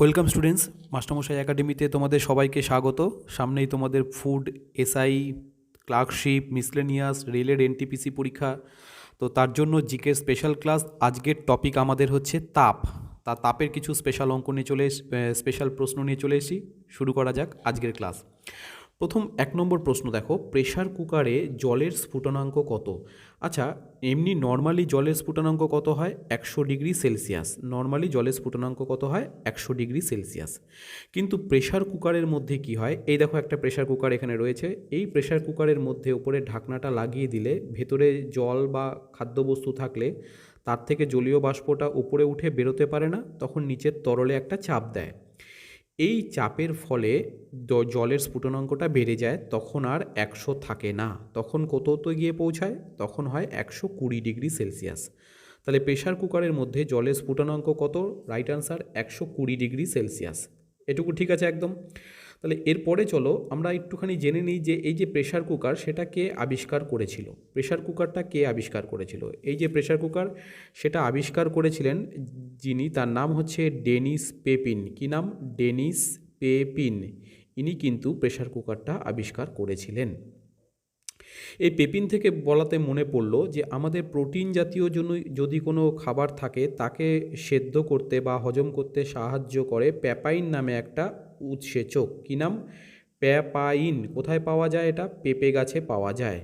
Welcome students মাস্টারমশাই একাডেমিতে তোমাদের সবাইকে স্বাগত। সামনেই তোমাদের ফুড এসআই ক্লার্কশিপ মিসলেনিয়াস রেলের এনটিপিসি পরীক্ষা। তো তার জন্য জিকের স্পেশাল ক্লাস আজকের টপিক আমাদের হচ্ছে তাপ। তা তাপের কিছু স্পেশাল অঙ্ক নিয়ে চলে স্পেশাল প্রশ্ন নিয়ে চলে এসেছি। শুরু করা যাক আজকের ক্লাস প্রথম এক নম্বর প্রশ্ন দেখো প্রেশার কুকারে জলের স্ফুটনাঙ্ক কত? আচ্ছা এমনি নর্মালি জলের স্ফুটনাঙ্ক কত হয়? একশো ডিগ্রি সেলসিয়াস। নর্মালি জলের স্ফুটনাঙ্ক কত হয়? একশো ডিগ্রি সেলসিয়াস। কিন্তু প্রেশার কুকারের মধ্যে কি হয়? এই দেখো একটা প্রেশার কুকার এখানে রয়েছে। এই প্রেশার কুকারের মধ্যে উপরে ঢাকনাটা লাগিয়ে দিলে ভেতরে জল বা খাদ্যবস্তু থাকলে তার থেকে জলীয় বাষ্পটা উপরে উঠে বেরোতে পারে না, তখন নিচের তরলে একটা চাপ দেয়। এই চাপের ফলে জলের স্ফুটনাঙ্কটা বেড়ে যায়, তখন আর একশো থাকে না। তখন কততে গিয়ে পৌঁছায়? তখন হয় একশো কুড়ি ডিগ্রি সেলসিয়াস। তাহলে প্রেশার কুকারের মধ্যে জলের স্ফুটনাঙ্ক কত? রাইট আনসার একশো কুড়ি ডিগ্রি সেলসিয়াস। এটুকু ঠিক আছে একদম? তাহলে এরপরে চলো আমরা একটুখানি জেনে নিই যে এই যে প্রেশার কুকার সেটা কে আবিষ্কার করেছিল। প্রেশার কুকারটা কে আবিষ্কার করেছিল? এই যে প্রেশার কুকার সেটা আবিষ্কার করেছিলেন যিনি, তার নাম হচ্ছে ডেনিস পেপিন। কি নাম? Denis Papin. ইনি কিন্তু প্রেশার কুকারটা আবিষ্কার করেছিলেন। এই পেপিন থেকে বলাতে মনে পড়ল যে আমাদের প্রোটিন জাতীয় জন্য যদি কোনো খাবার থাকে, তাকে সেদ্ধ করতে বা হজম করতে সাহায্য করে প্যাপাইন নামে একটা উৎসেচক। কী নাম? প্যাপাইন। কোথায় পাওয়া যায় এটা? পেঁপে গাছে পাওয়া যায়।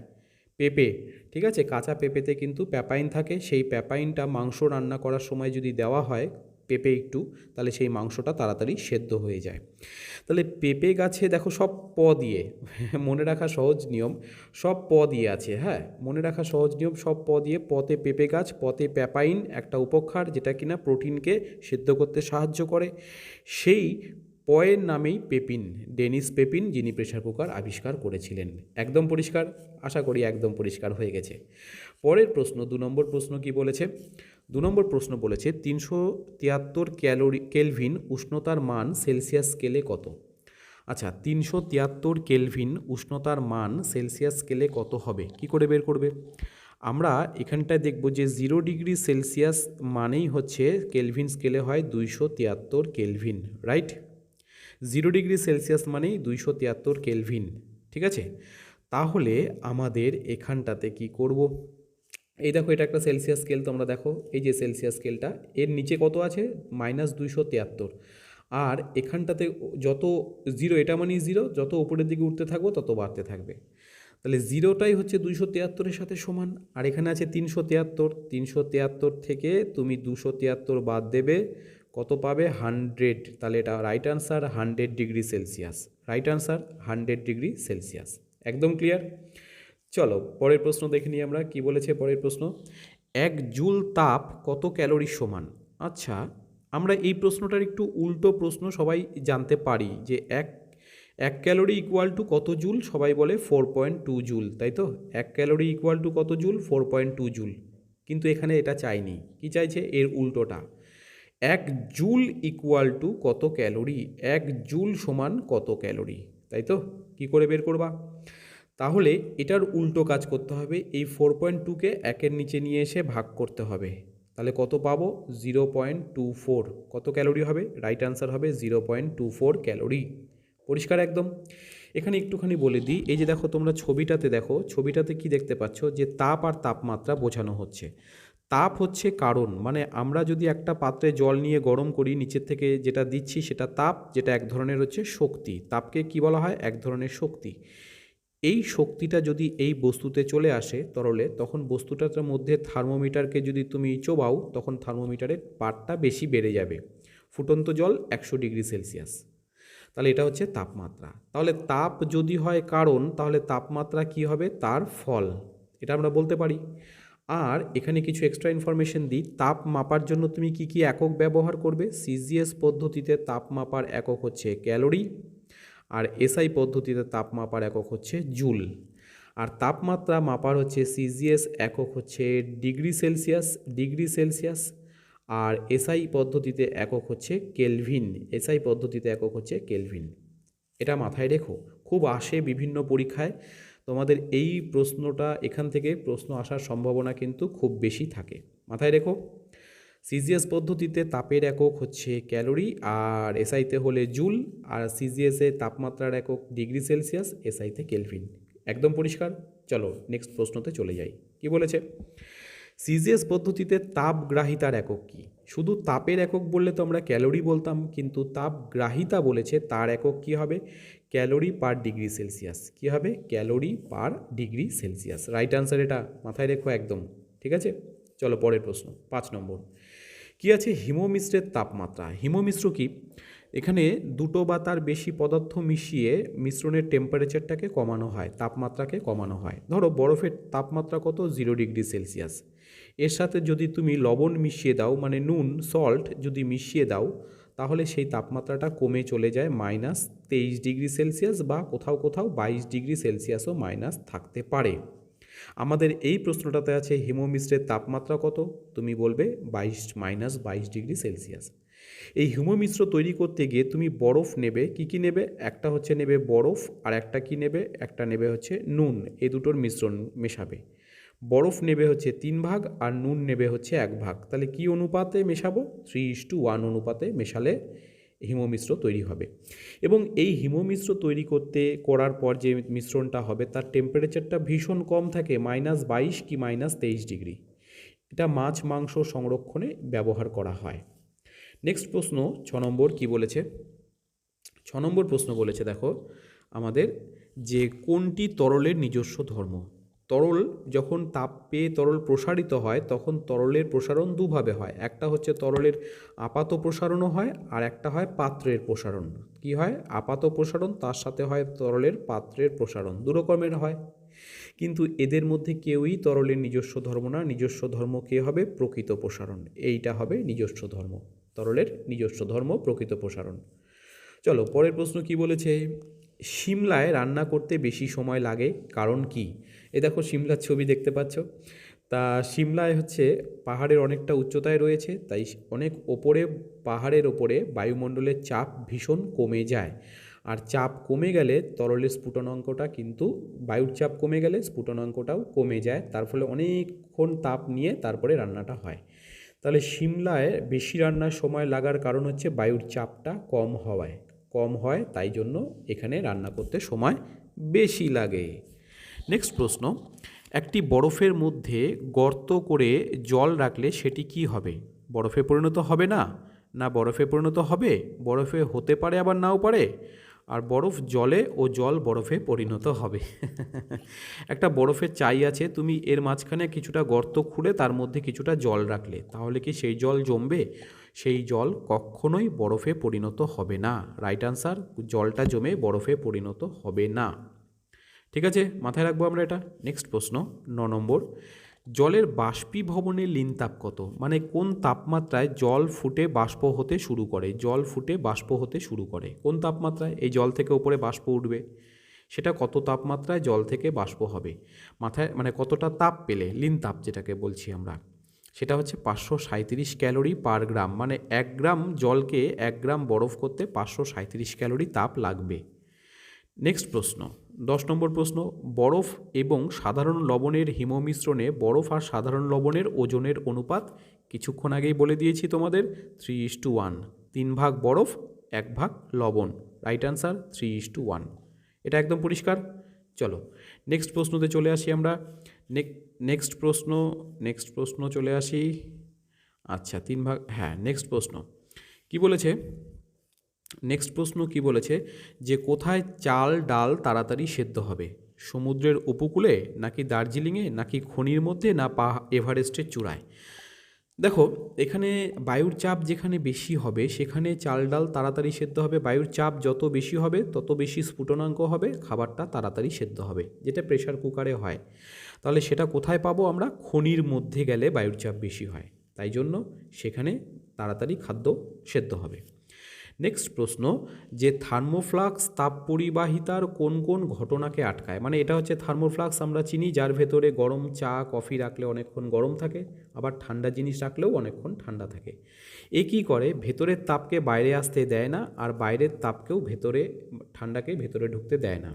পেঁপে, ঠিক আছে? কাঁচা পেঁপেতে কিন্তু প্যাপাইন থাকে। সেই প্যাপাইনটা মাংস রান্না করার সময় যদি দেওয়া হয় পেঁপে একটু, তাহলে সেই মাংসটা তাড়াতাড়ি সেদ্ধ হয়ে যায়। তাহলে পেঁপে গাছে দেখো সব প দিয়ে, মনে রাখা সহজ নিয়ম, সব প দিয়ে আছে হ্যাঁ? মনে রাখা সহজ নিয়ম, সব প দিয়ে পতে পেঁপে গাছ, পতে প্যাপাইন, একটা উপক্ষার যেটা কিনা প্রোটিনকে সেদ্ধ করতে সাহায্য করে। সেই পয়ের নামেই পেপিন, ডেনিস পেপিন, যিনি প্রেশার কুকার আবিষ্কার করেছিলেন। একদম পরিষ্কার? আশা করি একদম পরিষ্কার হয়ে গেছে। পরের প্রশ্ন, দু নম্বর প্রশ্ন কি বলেছে? দু নম্বর প্রশ্ন বলেছে, তিনশো তিয়াত্তর ক্যালোরি, কেলভিন উষ্ণতার মান সেলসিয়াস স্কেলে কত? আচ্ছা তিনশো তিয়াত্তর কেলভিন উষ্ণতার মান সেলসিয়াস স্কেলে কত হবে? কি করে বের করবে? আমরা এখানটায় দেখব যে জিরো ডিগ্রি সেলসিয়াস মানেই হচ্ছে কেলভিন স্কেলে হয় দুইশো তিয়াত্তর kelvin, right? Zero degree Celsius মানেই দুইশো তিয়াত্তর কেলভিন, ঠিক আছে? তাহলে আমাদের এখানটাতে কি করব? এই দেখো, এটা একটা সেলসিয়াস স্কেল, তোমরা দেখো, এই যে সেলসিয়াস স্কেলটা, এর নিচে কত আছে? মাইনাস দুইশো তিয়াত্তর। আর এখানটাতে যত জিরো, এটা মানেই জিরো, যত উপরের দিকে উঠতে থাকব, তত বাড়তে থাকবে। তাহলে জিরোটাই হচ্ছে দুইশো তিয়াত্তরের সাথে সমান, আর এখানে আছে তিনশো তিয়াত্তর। তিনশো তিয়াত্তর থেকে তুমি দুশো তিয়াত্তর বাদ দেবে কত পাবে? হান্ড্রেড। তাহলে এটা right answer hundred degree Celsius. Right answer hundred degree Celsius. একদম ক্লিয়ার চলো, পরের প্রশ্ন দেখে নিই আমরা। কি বলেছে পরের প্রশ্ন? এক জুল তাপ কত ক্যালোরি সমান? আচ্ছা আমরা এই প্রশ্নটার একটু উল্টো প্রশ্ন সবাই জানতে পারি যে এক এক ক্যালোরি ইকুয়াল টু কত জুল? সবাই বলে ফোর পয়েন্ট টু জুল, তাই তো? এক ক্যালোরি ইকুয়াল টু কত joule? Four point two joule. কিন্তু এখানে এটা চাইনি। কি চাইছে? এর উল্টোটা। এক জুল ইকুয়াল টু কত ক্যালোরি? এক জুল সমান কত ক্যালোরি? তাই তো? কি করে বের করবা? তাহলে এটার উল্টো কাজ করতে হবে, এই ফোর পয়েন্ট টুকে একের নিচে নিয়ে এসে ভাগ করতে হবে। তাহলে কত পাবো? জিরো পয়েন্ট টু ফোর কত ক্যালোরি হবে? রাইট আনসার হবে zero point two four calorie. পরিষ্কার একদম? এখানে একটুখানি বলে দিই, এই যে দেখো তোমরা ছবিটাতে দেখো, ছবিটাতে কি দেখতে পাচ্ছ? যে তাপ আর তাপমাত্রা বোঝানো হচ্ছে। তাপ হচ্ছে কারণ। মানে আমরা যদি একটা পাত্রে জল নিয়ে গরম করি, নিচের থেকে যেটা দিচ্ছি সেটা তাপ, যেটা এক ধরনের হচ্ছে শক্তি। তাপকে কি বলা হয়? এক ধরনের শক্তি। এই শক্তিটা যদি এই বস্তুতে চলে আসে তরলে, তখন বস্তুটার মধ্যে থার্মোমিটারকে যদি তুমি চোবাও, তখন থার্মোমিটারের পাটটা বেশি বেড়ে যাবে। ফুটন্ত জল একশো ডিগ্রি সেলসিয়াস। তাহলে এটা হচ্ছে তাপমাত্রা। তাহলে তাপ যদি হয় কারণ, তাহলে তাপমাত্রা কি হবে? তার ফল। এটা আমরা বলতে পারি। আর এখানে কিছু এক্সট্রা ইনফরমেশন দিই। তাপ মাপার জন্য তুমি কি কি একক ব্যবহার করবে? সিজিএস পদ্ধতিতে তাপ মাপার একক হচ্ছে ক্যালোরি আর এসআই পদ্ধতিতে তাপ মাপার একক হচ্ছে জুল। আর তাপমাত্রা মাপার হচ্ছে সিজিএস একক হচ্ছে ডিগ্রি সেলসিয়াস ডিগ্রি সেলসিয়াস আর এসআই পদ্ধতিতে একক হচ্ছে কেলভিন এসআই পদ্ধতিতে একক হচ্ছে কেলভিন। এটা মাথায় রেখো। খুব আসে বিভিন্ন পরীক্ষায়। তোমাদের এই প্রশ্নটা, এখান থেকে প্রশ্ন আসার সম্ভাবনা কিন্তু খুব বেশি থাকে। মাথায় রেখো সিজিএস পদ্ধতিতে তাপের একক হচ্ছে ক্যালোরি আর এসআইতে হলে জুল আর সিজিএসে তাপমাত্রার একক ডিগ্রি সেলসিয়াস এসআইতে কেলভিন। একদম পরিষ্কার? চলো নেক্সট প্রশ্নতে চলে যাই। কি বলেছে? সিজিএস পদ্ধতিতে তাপগ্রাহিতার একক কি? শুধু তাপের একক বললে তো আমরা ক্যালোরি বলতাম, কিন্তু তাপগ্রাহিতা বলেছে তার একক কি হবে? Calorie per degree Celsius. কি হবে? Calorie per degree Celsius. Right answer এটা মাথায় রেখো একদম, ঠিক আছে? চলো পরের প্রশ্ন, পাঁচ নম্বর। কি আছে হিমোমিশ্রের তাপমাত্রা? হিমোমিশ্র কি? এখানে দুটো বা তার বেশি পদার্থ মিশিয়ে মিশ্রণের টেম্পারেচারটাকে কমানো হয়, তাপমাত্রাকে কমানো হয়। ধরো বরফের তাপমাত্রা কত? জিরো ডিগ্রি সেলসিয়াস এর সাথে যদি তুমি লবণ মিশিয়ে দাও মানে নুন সল্ট যদি মিশিয়ে দাও, তাহলে সেই তাপমাত্রাটা কমে চলে যায় মাইনাস তেইশ ডিগ্রি সেলসিয়াস বা কোথাও কোথাও বাইশ ডিগ্রি সেলসিয়াসও মাইনাস থাকতে পারে। আমাদের এই প্রশ্নটাতে আছে, হিমোমিশ্রের তাপমাত্রা কত? তুমি বলবে বাইশ মাইনাস বাইশ ডিগ্রি সেলসিয়াস এই হিমোমিশ্র তৈরি করতে গিয়ে তুমি বরফ নেবে, কি কি নেবে? একটা হচ্ছে নেবে বরফ, আর একটা কি নেবে? একটা নেবে হচ্ছে নুন, এই দুটোর মিশ্রণ মেশাবে। বরফ নেবে হচ্ছে তিন ভাগ, আর নুন নেবে হচ্ছে এক ভাগ। তাহলে কি অনুপাতে মেশাবো? থ্রি ইস টু ওয়ান অনুপাতে মেশালে হিমমিশ্র তৈরি হবে। এবং এই হিমমিশ্র তৈরি করতে, করার পর যে মিশ্রণটা হবে, তার টেম্পারেচারটা ভীষণ কম থাকে মাইনাস বাইশ কি মাইনাস তেইশ ডিগ্রি। এটা মাছ মাংস সংরক্ষণে ব্যবহার করা হয়। নেক্সট প্রশ্ন, ছ নম্বর কি বলেছে? ছ নম্বর প্রশ্ন বলেছে, দেখো, আমাদের যে কোনটি তরলের নিজস্ব ধর্ম? তরল যখন তাপ পেয়ে তরল প্রসারিত হয়, তখন তরলের প্রসারণ দুভাবে হয়। একটা হচ্ছে তরলের আপাত প্রসারণও হয়, আর একটা হয় পাত্রের প্রসারণ। কি হয়? আপাত প্রসারণ, তার সাথে হয় তরলের পাত্রের প্রসারণ। দু রকমের হয়। কিন্তু এদের মধ্যে কেউই তরলের নিজস্ব ধর্ম না। নিজস্ব ধর্ম কে হবে? প্রকৃত প্রসারণ। এইটা হবে নিজস্ব ধর্ম। তরলের নিজস্ব ধর্ম, প্রকৃত প্রসারণ। চলো, পরের প্রশ্ন কি বলেছে? সিমলায় রান্না করতে বেশি সময় লাগে, কারণ কি? এ দেখো সিমলার ছবি দেখতে পাচ্ছ। তা সিমলায় হচ্ছে পাহাড়ের অনেকটা উচ্চতায় রয়েছে, তাই অনেক ওপরে, পাহাড়ের ওপরে বায়ুমণ্ডলের চাপ ভীষণ কমে যায়। আর চাপ কমে গেলে তরলের স্ফুটনাঙ্কটা কিন্তু, বায়ুর চাপ কমে গেলে স্ফুটনাঙ্কটাও কমে যায়। তার ফলে অনেকক্ষণ তাপ নিয়ে তারপরে রান্নাটা হয়। তাহলে সিমলায় বেশি রান্নার সময় লাগার কারণ হচ্ছে বায়ুর চাপটা কম হওয়ায়। কম হয়, তাই জন্য এখানে রান্না করতে সময় বেশি লাগে। নেক্সট প্রশ্ন, একটি বরফের মধ্যে গর্ত করে জল রাখলে সেটি কি হবে? বরফে পরিণত হবে না? না বরফে পরিণত হবে? বরফে হতে পারে, আবার নাও পারে? আর বরফ জলে ও জল বরফে পরিণত হবে। একটা বরফের চাই আছে, তুমি এর মাঝখানে কিছুটা গর্ত খুঁড়ে তার মধ্যে কিছুটা জল রাখলে, তাহলে কি সেই জল জমবে? সেই জল কখনোই বরফে পরিণত হবে না। রাইট আনসার জলটা জমে বরফে পরিণত হবে না। ঠিক আছে, মাথায় রাখব আমরা এটা? নেক্সট প্রশ্ন, ন নম্বর। জলের বাষ্পীভবনের লিন তাপ কত? মানে কোন তাপমাত্রায় জল ফুটে বাষ্প হতে শুরু করে? জল ফুটে বাষ্প হতে শুরু করে। কোন তাপমাত্রায়? এই জল থেকে উপরে বাষ্প উঠবে। সেটা কত তাপমাত্রায় জল থেকে বাষ্প হবে? মাথায় মানে কতটা তাপ পেলে? লিন তাপ যেটাকে বলছি আমরা। সেটা হচ্ছে পাঁচশো সাঁইত্রিশ ক্যালোরি পার গ্রাম। মানে এক গ্রাম জলকে এক গ্রাম বরফ করতে পাঁচশো সাঁইত্রিশ ক্যালোরি তাপ লাগবে। নেক্সট প্রশ্ন। দশ নম্বর প্রশ্ন, বরফ এবং সাধারণ লবণের হিমমিশ্রণে বরফ আর সাধারণ লবণের ওজনের অনুপাত কিছুক্ষণ আগেই বলে দিয়েছি তোমাদের থ্রি ইস টু ওয়ান তিন ভাগ বরফ, এক ভাগ লবণ। Right answer three is to one এটা একদম পরিষ্কার? চলো নেক্সট প্রশ্নতে চলে আসি আমরা। নেক্সট প্রশ্ন নেক্সট প্রশ্ন চলে আসি। আচ্ছা তিন ভাগ হ্যাঁ নেক্সট প্রশ্ন। কি বলেছে? নেক্সট প্রশ্ন কি বলেছে যে কোথায় চাল, ডাল তাড়াতাড়ি সেদ্ধ হবে? সমুদ্রের উপকূলে নাকি দার্জিলিংয়ে নাকি খনির মধ্যে না পা এভারেস্টের চূড়ায়? দেখো, এখানে বায়ুর চাপ যেখানে বেশি হবে, সেখানে চাল, ডাল তাড়াতাড়ি সেদ্ধ হবে। বায়ুর চাপ যত বেশি হবে, তত বেশি স্ফুটনাঙ্ক হবে, খাবারটা তাড়াতাড়ি সেদ্ধ হবে, যেটা প্রেশার কুকারে হয়। তাহলে সেটা কোথায় পাবো আমরা? খনির মধ্যে গেলে বায়ুর চাপ বেশি হয়। তাই জন্য সেখানে তাড়াতাড়ি খাদ্য সেদ্ধ হবে। নেক্সট প্রশ্ন, যে থার্মোফ্লাক্স তাপ পরিবাহিতার কোন কোন ঘটনাকে আটকায়? মানে এটা হচ্ছে থার্মোফ্লাক্স আমরা চিনি, যার ভেতরে গরম চা, কফি রাখলে অনেকক্ষণ গরম থাকে, আবার ঠান্ডা জিনিস রাখলেও অনেকক্ষণ ঠান্ডা থাকে। এ কী করে? ভেতরের তাপকে বাইরে আসতে দেয় না, আর বাইরের তাপকেও ভেতরে, ঠান্ডাকে ভেতরে ঢুকতে দেয় না।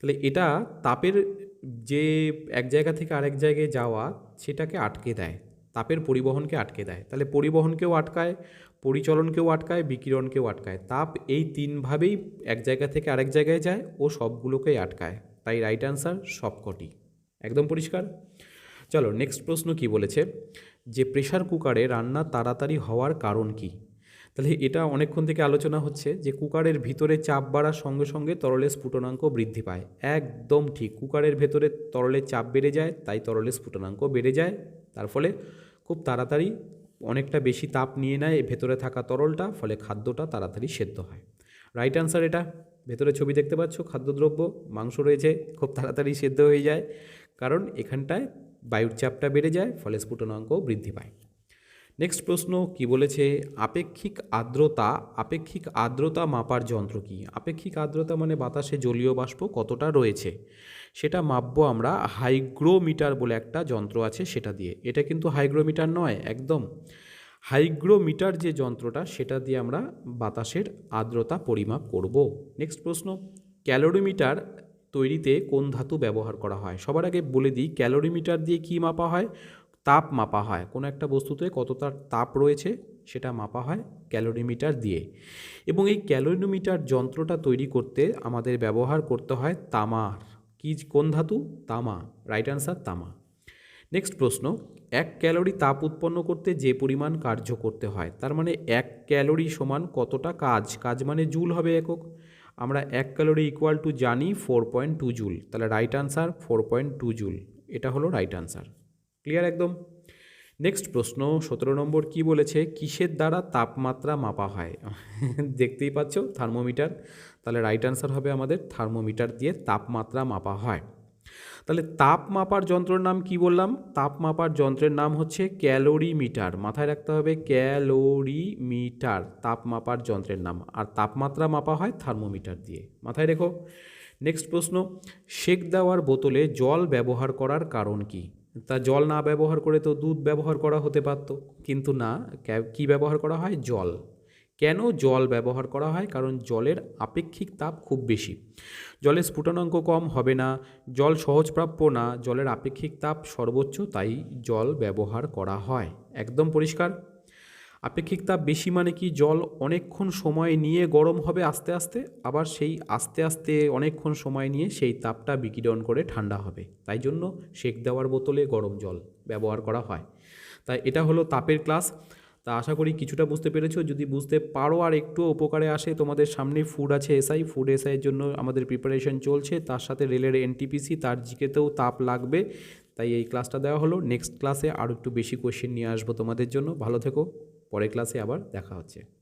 তাহলে এটা তাপের যে এক জায়গা থেকে আরেক জায়গায় যাওয়া, সেটাকে আটকে দেয়। তাপের পরিবহনকে আটকে দেয়। তাহলে পরিবহনকেও আটকায়, পরিচলনকেও আটকায়, বিকিরণকেও আটকায়। তাপ এই তিনভাবেই এক জায়গা থেকে আরেক জায়গায় যায় ও সবগুলোকেই আটকায়। তাই রাইট অ্যান্সার সবকটি। একদম পরিষ্কার? চলো নেক্সট প্রশ্ন কি বলেছে? যে প্রেশার কুকারে রান্না তাড়াতাড়ি হওয়ার কারণ কি? তাহলে এটা অনেকক্ষণ থেকে আলোচনা হচ্ছে যে কুকারের ভিতরে চাপ বাড়ার সঙ্গে সঙ্গে তরলের স্ফুটনাঙ্ক বৃদ্ধি পায়। একদম ঠিক। কুকারের ভেতরে তরলের চাপ বেড়ে যায়, তাই তরলের স্ফুটনাঙ্ক বেড়ে যায়। তার ফলে খুব তাড়াতাড়ি অনেকটা বেশি তাপ নিয়ে নেয় ভেতরে থাকা তরলটা, ফলে খাদ্যটা তাড়াতাড়ি সেদ্ধ হয়। রাইট অ্যান্সার এটা। ভেতরে ছবি দেখতে পাচ্ছ, খাদ্যদ্রব্য, মাংস রয়েছে, খুব তাড়াতাড়ি সেদ্ধ হয়ে যায়। কারণ এখানটায় বায়ুর চাপটা বেড়ে যায়, ফলে স্ফুটনাঙ্ক বৃদ্ধি পায়। নেক্সট প্রশ্ন, কি বলেছে? আপেক্ষিক আর্দ্রতা আপেক্ষিক আর্দ্রতা মাপার যন্ত্র কি? আপেক্ষিক আর্দ্রতা মানে বাতাসে জলীয় বাষ্প কতটা রয়েছে? সেটা মাপবো আমরা হাইগ্রোমিটার বলে একটা যন্ত্র আছে সেটা দিয়ে। এটা কিন্তু হাইগ্রোমিটার নয়, একদম। হাইগ্রোমিটার যে যন্ত্রটা, সেটা দিয়ে আমরা বাতাসের আর্দ্রতা পরিমাপ করব। নেক্সট প্রশ্ন, ক্যালোরিমিটার তৈরিতে কোন ধাতু ব্যবহার করা হয়? সবার আগে বলে দিই, ক্যালোরিমিটার দিয়ে কি মাপা হয়? তাপ মাপা হয়। কোনো একটা বস্তুতে কত তার তাপ রয়েছে সেটা মাপা হয় ক্যালোরিমিটার দিয়ে। এবং এই ক্যালোরিমিটার যন্ত্রটা তৈরি করতে আমাদের ব্যবহার করতে হয় তামার। কি কোন ধাতু? তামা। রাইট অ্যান্সার তামা। নেক্সট প্রশ্ন, এক ক্যালোরি তাপ উৎপন্ন করতে যে পরিমাণ কার্য করতে হয়, তার মানে এক ক্যালোরি সমান কতটা কাজ? কাজ মানে জুল হবে একক। আমরা এক ক্যালোরি ইকুয়াল টু জানি ফোর পয়েন্ট টু জুল। তাহলে right answer four point two joule. এটা হলো রাইট আনসার ক্লিয়ার একদম? নেক্সট প্রশ্ন, সতেরো নম্বর কি বলেছে? কিসের দ্বারা তাপমাত্রা মাপা হয়? দেখতেই পাচ্ছ, থার্মোমিটার। তাহলে রাইট আনসার হবে আমাদের থার্মোমিটার দিয়ে তাপমাত্রা মাপা হয়। তাহলে তাপ মাপার যন্ত্রের নাম কি বললাম? তাপ মাপার যন্ত্রের নাম হচ্ছে ক্যালোরি মিটার মাথায় রাখতে হবে ক্যালোরিমিটার, তাপ মাপার যন্ত্রের নাম। আর তাপমাত্রা মাপা হয় থার্মোমিটার দিয়ে। মাথায় রেখো। নেক্সট প্রশ্ন, সেক দেওয়ার বোতলে জল ব্যবহার করার কারণ কি? তা জল না ব্যবহার করে তো দুধ ব্যবহার করা হতে পারত। কিন্তু না কি ব্যবহার করা হয়? জল। কেন জল ব্যবহার করা হয়? কারণ জলের আপেক্ষিক তাপ খুব বেশি। জলের স্ফুটনাঙ্ক কম হবে না, জল সহজপ্রাপ্য না, জলের আপেক্ষিক তাপ সর্বোচ্চ তাই জল ব্যবহার করা হয়। একদম পরিষ্কার? আপেক্ষিক তাপ বেশি মানে কি জল অনেকক্ষণ সময় নিয়ে গরম হবে আস্তে আস্তে? আবার সেই আস্তে আস্তে অনেকক্ষণ সময় নিয়ে সেই তাপটা বিকিরণ করে ঠান্ডা হবে। তাই জন্য সেক দেওয়ার বোতলে গরম জল ব্যবহার করা হয়। তাই এটা হলো তাপের ক্লাস। তা আশা করি কিছুটা বুঝতে পেরেছ। যদি বুঝতে পারো আর একটু উপকারে আসে, তোমাদের সামনে ফুড আছে এসআই ফুড এসআইয়ের জন্য আমাদের প্রিপারেশন চলছে। তার সাথে রেলের এনটিপিসি তার জিকেতেও তাপ লাগবে। তাই এই ক্লাসটা দেওয়া হলো। নেক্সট ক্লাসে আরও একটু বেশি কোয়েশ্চেন নিয়ে আসব তোমাদের জন্য। ভালো থেকো। পরের ক্লাসে আবার দেখা হচ্ছে।